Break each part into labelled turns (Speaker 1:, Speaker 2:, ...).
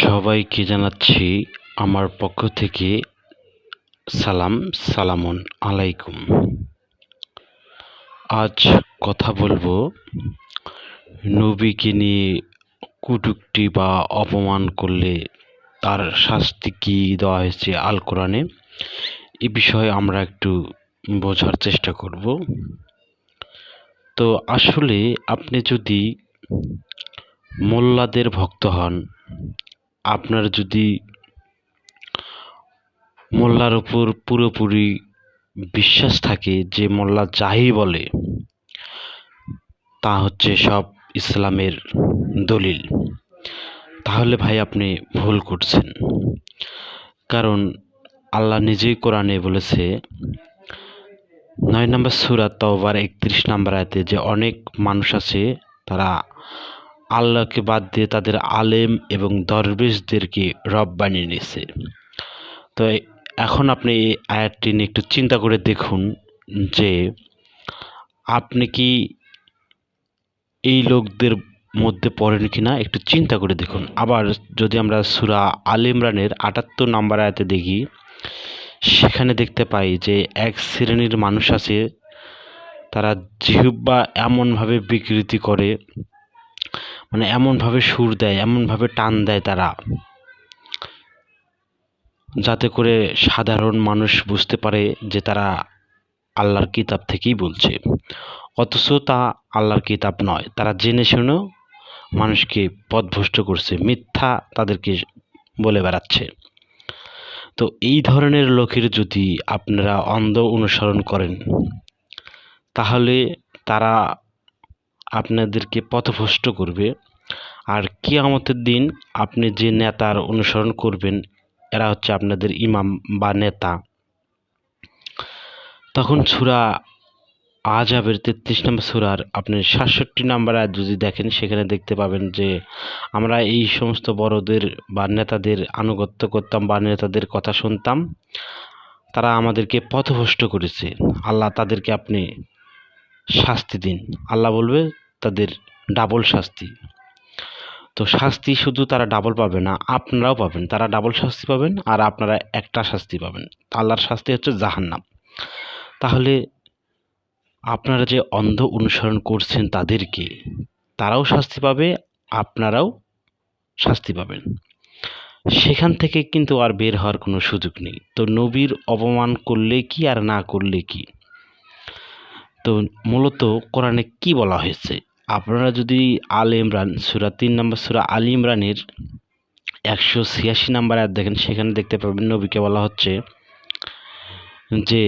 Speaker 1: সবাইকে জানাচ্ছি আমার পক্ষ থেকে সালাম সালামন আলাইকুম। আজ কথা বলব নবীকে নিয়ে কুটুকটি বা অপমান করলে তার শাস্তি কী দেওয়া হয়েছে আল কোরআনে, এ বিষয়ে আমরা একটু বোঝার চেষ্টা করব। তো আসলে আপনি যদি মোল্লাদের ভক্ত হন আপনার যদি মোল্লার উপর পুরোপুরি বিশ্বাস থাকে যে মোল্লা যাই বলে, তা হচ্ছে সব ইসলামের দলিল। তাহলে ভাই আপনি ভুল করছেন। কারণ আল্লাহ নিজেই কোরআনে বলেছে, নয় নম্বর সুরা তওবার একত্রিশ নম্বর আয়তে যে অনেক মানুষ আছে, তারা আল্লাহকে বাদ দিয়ে তাদের আলেম এবং দরবেশদেরকে রব বানিয়ে নিয়েছে। তো এখন আপনি এই আয়াতটি নিয়ে একটু চিন্তা করে দেখুন যে আপনি কি এই লোকদের মধ্যে পড়েন কি না একটু চিন্তা করে দেখুন। আবার যদি আমরা সুরা আল ইমরানের আটাত্তর নাম্বার আয়াতে দেখি, সেখানে দেখতে পাই যে এক শ্রেণির মানুষ আছে, তারা জিহুব্বা এমনভাবে বিকৃতি করে মানে এমনভাবে সুর দেয়, এমনভাবে টান দেয় তারা। যাতে করে সাধারণ মানুষ বুঝতে পারে যে তারা আল্লাহর কিতাব থেকেই বলছে। অথচ তা আল্লাহর কিতাব নয়, তারা জেনে শুনেও মানুষকে পথভ্রষ্ট করছে, মিথ্যা তাদেরকে বলে বেড়াচ্ছে। তো এই ধরনের লোকের যদি আপনারা অন্ধ অনুসরণ করেন, তাহলে তারা আপনাদেরকে পথভ্রষ্ট করবে। আর কিয়ামতের দিন আপনি যে নেতার অনুসরণ করবেন, এরা হচ্ছে আপনাদের ইমাম বা নেতা। তখন সুরা আজাবের তেত্রিশ নম্বর সুরার আপনি সাতষট্টি নাম্বার আয়াত যদি দেখেন, সেখানে দেখতে পাবেন যে আমরা এই সমস্ত বড়দের বা নেতাদের, আনুগত্য করতাম বা নেতাদের কথা শুনতাম। তারা আমাদেরকে পথভ্রষ্ট করেছে। আল্লাহ তাদেরকে আপনি শাস্তি দিন। আল্লাহ বলবে তাদের ডাবল শাস্তি। তো শাস্তি শুধু তারা ডাবল পাবে না, আপনারাও পাবেন। তারা ডাবল শাস্তি পাবেন আর আপনারা একটা শাস্তি পাবেন। আল্লাহর শাস্তি হচ্ছে জাহান্নাম। তাহলে আপনারা যে অন্ধ অনুসরণ করছেন তাদেরকে, তারাও শাস্তি পাবে, আপনারাও শাস্তি পাবেন। সেখান থেকে কিন্তু আর বের হওয়ার কোনো সুযোগ নেই। তো নবীর অপমান করলে কি আর না করলে কি? তো মূলত কোরআনে কি বলা হয়েছে? আপনারা যদি আল ইমরান, সুরা তিন নম্বর সুরা আল ইমরানের একশো ছিয়াশি নাম্বার অ্যাড দেখেন, সেখানে দেখতে পাবেন নবীকে বলা হচ্ছে যে,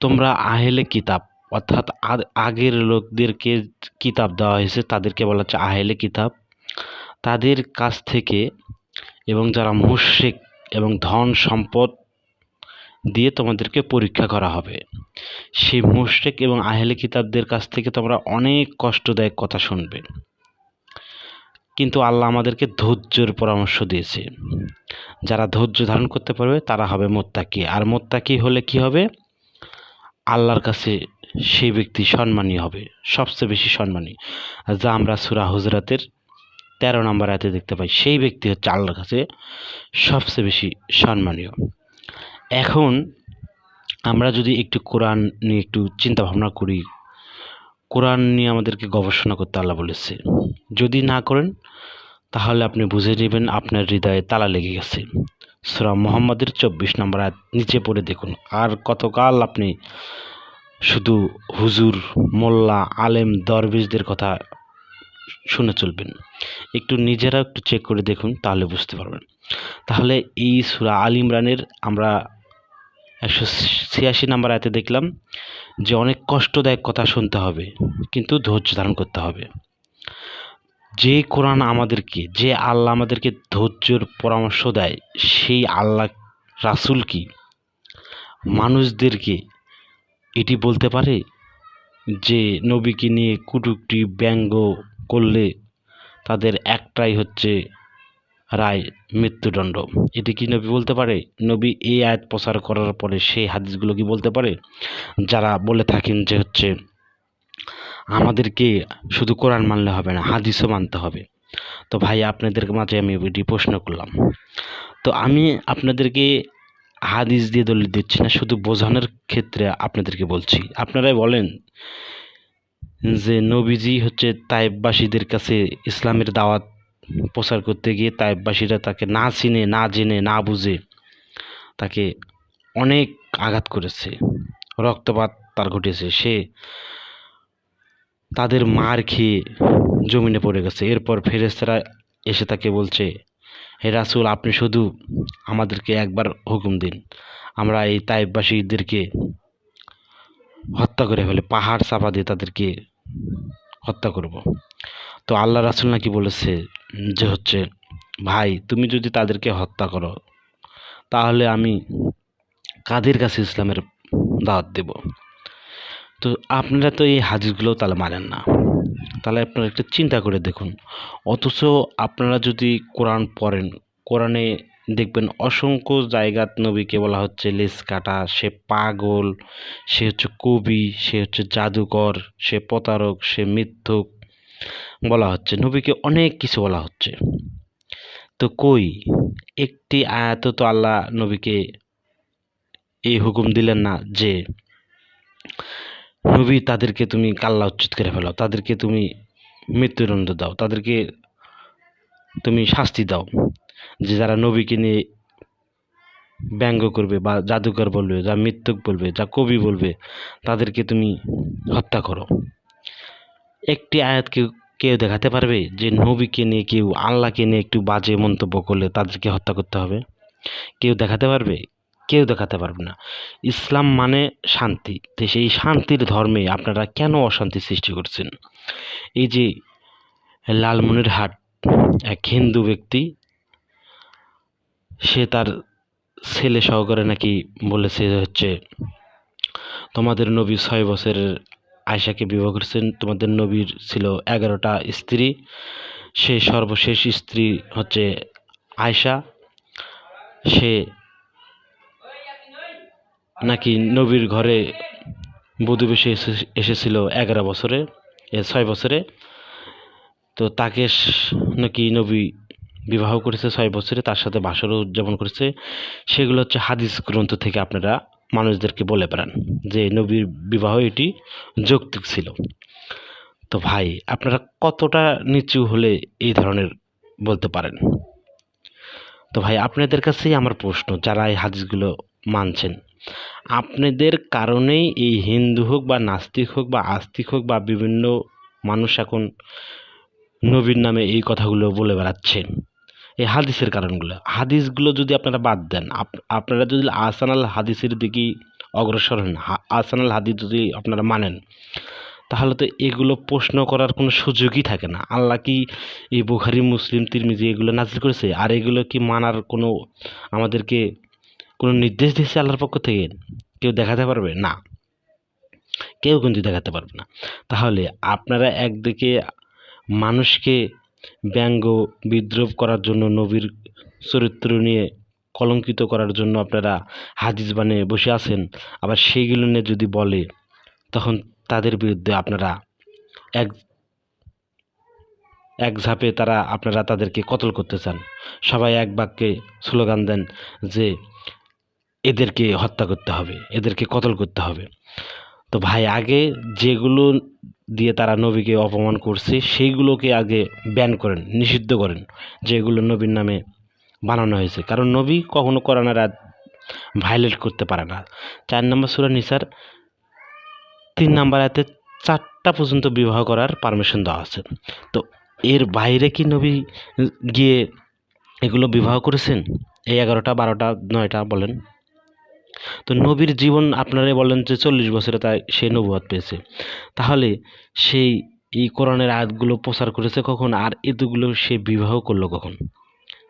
Speaker 1: তোমরা আহেলে কিতাব, অর্থাৎ আগের লোকদেরকে কিতাব দেওয়া হয়েছে, তাদেরকে বলা হচ্ছে আহেলে কিতাব। তাদের কাছ থেকে এবং যারা মুশ্রিক এবং ধন সম্পদ দিয়ে তোমাদেরকে পরীক্ষা করা হবে। সেই মুশ্রিক এবং আহেলে কিতাবদের কাছ থেকে তোমরা অনেক কষ্টদায়ক কথা শুনবে। কিন্তু আল্লাহ আমাদেরকে ধৈর্যের পরামর্শ দিয়েছে। যারা ধৈর্য ধারণ করতে পারবে, তারা হবে মোত্তাকি। আর মোত্তাকি হলে কি হবে? আল্লাহর কাছে সেই ব্যক্তি সম্মানী হবে, সবচেয়ে বেশি সম্মানী। যা আমরা সুরা হুজরাতের তেরো নম্বর আয়তে দেখতে পাই, সেই ব্যক্তি হচ্ছে আল্লাহর কাছে সবচেয়ে বেশি সম্মানীয়। এখন আমরা যদি একটু কোরআন নিয়ে একটু চিন্তা ভাবনা করি, কোরআন নিয়ে আমাদেরকে গবেষণা করতে আল্লাহ বলেছে। যদি না করেন, তাহলে আপনি বুঝে নেবেন আপনার হৃদয়ে তালা লেগে গেছে। সুরা মোহাম্মদের চব্বিশ নম্বর আয়াত, নিচে পড়ে দেখুন, আর কতকাল আপনি শুধু হুজুর, মোল্লা, আলেম, দরবেশদের কথা শুনে চলবেন? একটু নিজেরা একটু চেক করে দেখুন, তাহলে বুঝতে পারবেন। তাহলে এই সুরা আল ইমরানের আমরা একশো ছিয়াশি নাম্বার আয়তে দেখলাম যে অনেক কষ্টদায়ক কথা শুনতে হবে, কিন্তু ধৈর্য ধারণ করতে হবে। যে কোরআন আমাদেরকে, যে আল্লাহ আমাদেরকে ধৈর্যের পরামর্শ দেয়, সেই আল্লাহ রাসুল কি? মানুষদেরকে এটি বলতে পারে যে নবীকে নিয়ে কুটুকটি ব্যঙ্গ করলে তাদের একটাই হচ্ছে রায় মৃত্যুদণ্ড। এটি কি নবী বলতে পারে? নবী এই আয়াত প্রচার করার পরে সেই হাদিসগুলো কি বলতে পারে? যারা বলে থাকেন যে হচ্ছে, আমাদেরকে শুধু কোরআন মানলে হবে না, হাদিসও মানতে হবে। তো ভাই, আপনাদের মাঝে আমি এটি প্রশ্ন করলাম। তো আমি আপনাদেরকে হাদিস দিয়ে দলিল দিচ্ছি না, শুধু বোঝানোর ক্ষেত্রে আপনাদেরকে বলছি। আপনারাই বলেন যে নবীজি হচ্ছে তাইববাসীদের কাছে ইসলামের দাওয়াত প্রচার করতে গিয়ে তাইববাসীরা তাকে না চিনে, না জেনে, না বুঝে তাকে অনেক আঘাত করেছে। রক্তপাত তার ঘটেছে। সে তাদের মার খেয়ে জমিনে পড়ে গেছে। এরপর ফেরেস্তারা এসে তাকে বলছে, হে রাসুল, আপনি শুধু আমাদেরকে একবার হুকুম দিন। আমরা এই তাইববাসীদেরকে হত্যা করে ফেলে, পাহাড় চাপা দিয়ে তাদেরকে হত্যা করব। তো আল্লাহ রাসুল নাকি বলেছে যে হচ্ছে, ভাই, তুমি যদি তাদেরকে হত্যা করো, তাহলে আমি কাদের কাছে ইসলামের দাওয়াত দেব? তো আপনারা তো এই হাদিসগুলো তাহলে মানেন না। তাহলে আপনারা একটু চিন্তা করে দেখুন। অথচ আপনারা যদি কোরআন পড়েন, কোরআনে দেখবেন অসংখ্য জায়গাত নবীকে বলা হচ্ছে লেস কাটা, সে পাগল, সে হচ্ছে কবি, সে হচ্ছে জাদুকর, সে প্রতারক, সে মিথ্যুক বলা হচ্ছে, নবীকে অনেক কিছু বলা হচ্ছে। তো কই? একটি আয়াত তো আল্লাহ নবীকে এই হুকুম দিলেন না যে, নবী, তাদেরকে তুমি কাল্লা উচ্চিত করে ফেলো, তাদেরকে তুমি মৃত্যুদণ্ড দাও, তাদেরকে তুমি শাস্তি দাও। যে যারা নবীকে নিয়ে ব্যঙ্গ করবে বা জাদুকর বলবে, যা মৃত্যুক বলবে, যা কবি বলবে, তাদেরকে তুমি হত্যা করো। একটি আয়াত কেউ দেখাতে পারবে যে নবীকে নিয়ে কেউ, আল্লাহকে নিয়ে একটু বাজে মন্তব্য করলে তাদেরকে হত্যা করতে হবে? কেউ দেখাতে পারবে? কেউ দেখাতে পারবে না। ইসলাম মানে শান্তি। তো সেই শান্তির ধর্মে আপনারা কেন অশান্তি সৃষ্টি করছেন? এই যে লালমনিরহাট এক হিন্দু ব্যক্তি, সে তার ছেলে সহকারে নাকি বলেছে হচ্ছে, তোমাদের নবী ছয় বছরের আয়সাকে বিবাহ করেছেন। তোমাদের নবীর ছিল এগারোটা স্ত্রী। সে সর্বশেষ স্ত্রী হচ্ছে আয়সা সে নাকি নবীর ঘরে বধূ এসে- এসেছিল এগারো বছরে ছয় বছরে। তো তাকে নাকি নবী বিবাহ করেছে ছয় বছরে, তার সাথে বাসরও উদযাপন করেছে। সেগুলো হচ্ছে হাদিস গ্রন্থ থেকে আপনারা মানুষদেরকে বলে বেড়ান যে নবীর বিবাহ এটি যৌক্তিক ছিল। তো ভাই, আপনারা কতটা নিচু হলে এই ধরনের বলতে পারেন? তো ভাই, আপনাদের কাছেই আমার প্রশ্ন, যারা এই হাদিসগুলো মানছেন, আপনাদের কারণেই এই হিন্দু হোক বা নাস্তিক হোক বা আস্তিক হোক বা বিভিন্ন মানুষ এখন নবীর নামে এই কথাগুলো বলে বেড়াচ্ছেন এই হাদিসের কারণগুলো। হাদিসগুলো যদি আপনারা বাদ দেন, আপ- আপনারা যদি আসানাল হাদিসের দিকেই অগ্রসর হন আসানাল হাদিস যদি আপনারা মানেন, তাহলে তো এগুলো প্রশ্ন করার কোনো সুযোগই থাকে না। আল্লাহ কি এই বুখারি, মুসলিম, তিরমিজি এগুলো নাজিল করেছে? আর এগুলো কি মানার কোনো আমাদেরকে কোনো নির্দেশ দিয়েছে আল্লাহর পক্ষ থেকে? কেউ দেখাতে পারবে? না। কেউ কিন্তু দেখাতে পারবে না। তাহলে আপনারা একদিকে মানুষকে ব্যঙ্গ বিদ্রোহ করার জন্য, নবীর চরিত্র নিয়ে কলঙ্কিত করার জন্য আপনারা হাদিস বানিয়ে বসে আছেন। আবার সেইগুলো নিয়ে যদি বলে, তখন তাদের বিরুদ্ধে আপনারা এক এক ঝাঁপে তারা, আপনারা তাদেরকে কতল করতে চান। সবাই এক বাক্যে স্লোগান দেন যে, এদেরকে হত্যা করতে হবে, এদেরকে কতল করতে হবে। তো ভাই, আগে যেগুলো দিয়ে তারা নবীকে অপমান করছে, সেইগুলোকে আগে ব্যান করেন, নিষিদ্ধ করেন, যেগুলো নবীর নামে বানানো হয়েছে। কারণ নবী কখনো কোরআনের আয়াত ভায়োলেট করতে পারে না। চার নম্বর সুরা নিসার, তিন নম্বর আয়াতে চারটা পর্যন্ত বিবাহ করার পারমিশন দেওয়া আছে। তো এর বাইরে কি নবী গিয়ে এগুলো বিবাহ করেছেন? এই এগারোটা, বারোটা, নয়টা বলেন। তো নবীর জীবন আপনারাই বলেন যে চল্লিশ বছরে তাই সে নবুয়াদ পেয়েছে। তাহলে সেই এই কোরআনের আয়াতগুলো প্রচার করেছে কখন? আর এতগুলো সে বিবাহ করল কখন?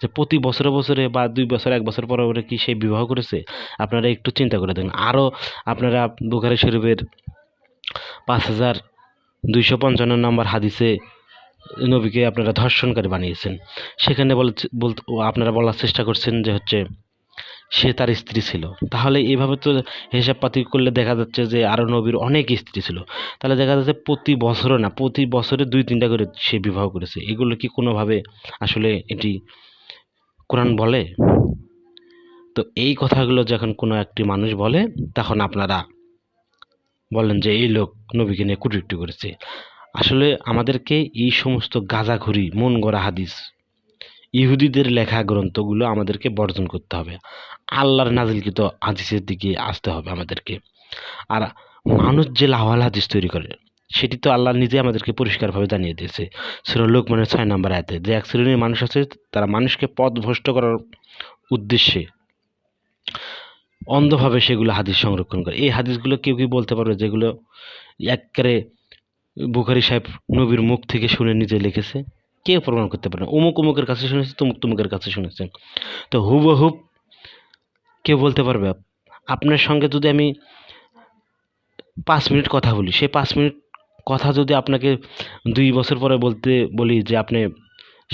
Speaker 1: যে প্রতি বছরে বছরে বা দুই বছর, এক বছর পরে পরে কি সে বিবাহ করেছে? আপনারা একটু চিন্তা করে দেখুন। আরও আপনারা বুখারি শরীফের পাঁচ হাজার দুইশো পঞ্চান্ন নম্বর হাদিসে নবীকে আপনারা ধর্ষণকারী বানিয়েছেন। সেখানে বল আপনারা বলার চেষ্টা করছেন যে হচ্ছে সে তার স্ত্রী ছিল। তাহলে এইভাবে তো হিসাবপাতি করলে দেখা যাচ্ছে যে আরও নবীর অনেক স্ত্রী ছিল। তাহলে দেখা যাচ্ছে প্রতি বছরও না, প্রতি বছরে দুই তিনটা করে সে বিবাহ করেছে। এগুলো কি কোনোভাবে আসলে এটি কোরআন বলে? তো এই কথাগুলো যখন কোনো একটি মানুষ বলে, তখন আপনারা বলেন যে এই লোক নবীকে নিয়ে কুটুক্তি করেছে। আসলে আমাদেরকে এই সমস্ত গাঁজাখুরি মন গড়া হাদিস ইহুদিদের লেখা গ্রন্থগুলো আমাদেরকে বর্জন করতে হবে। আল্লাহর নাজিলকৃত হাদিসের দিকে আসতে হবে আমাদেরকে। আর মানুষ যে লাওয়াল হাদিস তৈরি করে, সেটি তো আল্লাহ নিজে আমাদেরকে পরিষ্কারভাবে জানিয়ে দিয়েছে। সেটা লোকমানের ছয় নম্বর আয়তে, যে এক শ্রেণির মানুষ আছে, তারা মানুষকে পথ ভ্রষ্ট করার উদ্দেশ্যে অন্ধভাবে সেগুলো হাদিস সংরক্ষণ করে। এই হাদিসগুলো কেউ কি বলতে পারবে যেগুলো একবারে বুখারি সাহেব নবীর মুখ থেকে শুনে নিজে লিখেছে? কেউ প্রমাণ করতে পারে না অমুক অমুকের কাছে শুনেছে, তমুক তুমুকের কাছে শুনেছে। তো হুবহুব কেউ বলতে পারবে? আপনার সঙ্গে যদি আমি পাঁচ মিনিট কথা বলি, সেই পাঁচ মিনিট কথা যদি আপনাকে দুই বছর পরে বলতে, বলি যে আপনি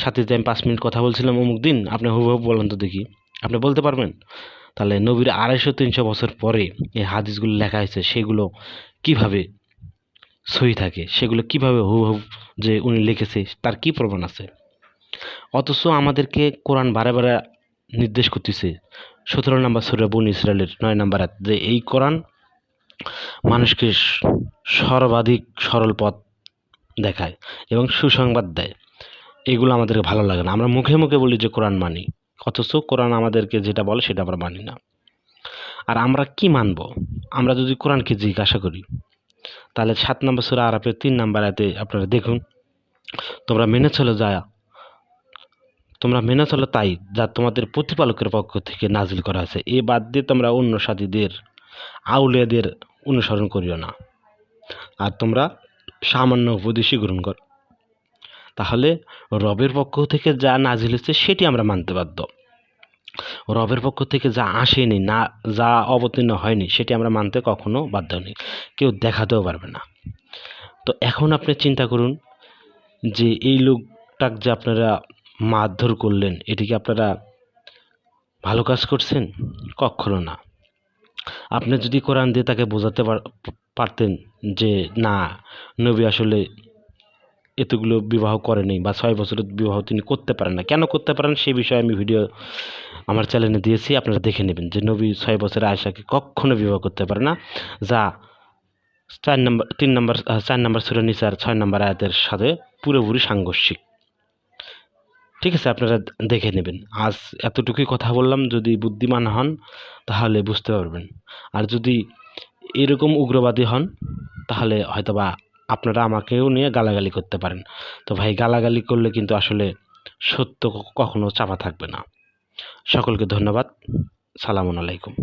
Speaker 1: সাথে যে আমি পাঁচ মিনিট কথা বলছিলাম অমুক দিন, আপনি হুবহুব বলেন তো দেখি। আপনি বলতে পারবেন? তাহলে নবীর আড়াইশো তিনশো বছর পরে এই হাদিসগুলো লেখা হয়েছে, সেগুলো কীভাবে সই থাকে, সেগুলো কীভাবে হুবহুব যে উনি লিখেছে, তার কি প্রমাণ আছে? অথচ আমাদেরকে কোরআন বারে বারে নির্দেশ করতেছে, সতেরো নম্বর সুরা বন ইসরায়েলের নয় নম্বর যে এই কোরআন মানুষকে সর্বাধিক সরল পথ দেখায় এবং সুসংবাদ দেয়। এগুলো আমাদেরকে ভালো লাগে না। আমরা মুখে মুখে বলি যে কোরআন মানি, অথচ কোরআন আমাদেরকে যেটা বলে সেটা আমরা মানি না। আর আমরা কি মানব? আমরা যদি কোরআনকে জিজ্ঞাসা করি তাহলে সাত নম্বর সুরা আরাফের তিন নম্বর আয়াতে আপনারা দেখুন, তোমরা মেনে চলো যা, তোমরা মেনে চলো তাই যা তোমাদের প্রতিপালকের পক্ষ থেকে নাজিল করা আছে। এ বাদ দিয়ে তোমরা অন্য সাথীদের, আউলিয়াদের অনুসরণ করিও না। আর তোমরা সামান্য উপদেশই গ্রহণ কর। তাহলে রবের পক্ষ থেকে যা নাজিল হচ্ছে সেটি আমরা মানতে বাধ্য। রবের পক্ষ থেকে যা আসেনি, না, যা অবতীর্ণ হয়নি, সেটি আমরা মানতে কখনো বাধ্য নেই। কেউ দেখাতেও পারবে না। তো এখন আপনি চিন্তা করুন যে এই লোকটাক যে আপনারা মারধর করলেন, এটি কি আপনারা ভালো কাজ করছেন? কখনো না। আপনি যদি কোরআন দিয়ে তাকে বোঝাতে পার- পারতেন যে না, নবী আসলে এতগুলো বিবাহ করেনি বা ছয় বছরের বিবাহ তিনি করতে পারেন না। কেন করতে পারেন সেই বিষয়ে আমি ভিডিও আমার চ্যানেলে দিয়েছি, আপনারা দেখে নেবেন যে নবী ছয় বছরে আয়সাকে কখনো বিবাহ করতে পারে না। যা চার নম্বর, তিন নম্বর চার নম্বর সুরা নিসার ছয় নম্বর আয়াতের সাথে পুরোপুরি সাংঘর্ষিক। ঠিক আছে, আপনারা দেখে নেবেন। আজ এতটুকুই কথা বললাম। যদি বুদ্ধিমান হন, তাহলে বুঝতে পারবেন। আর যদি এরকম উগ্রবাদী হন, তাহলে হয়তোবা আপনারা আমাকেও নিয়ে গালাগালি করতে পারেন। তো ভাই, গালাগালি করলে কিন্তু আসলে সত্য কখনো চাপা থাকবে না। সকলকে ধন্যবাদ। সালামু আলাইকুম।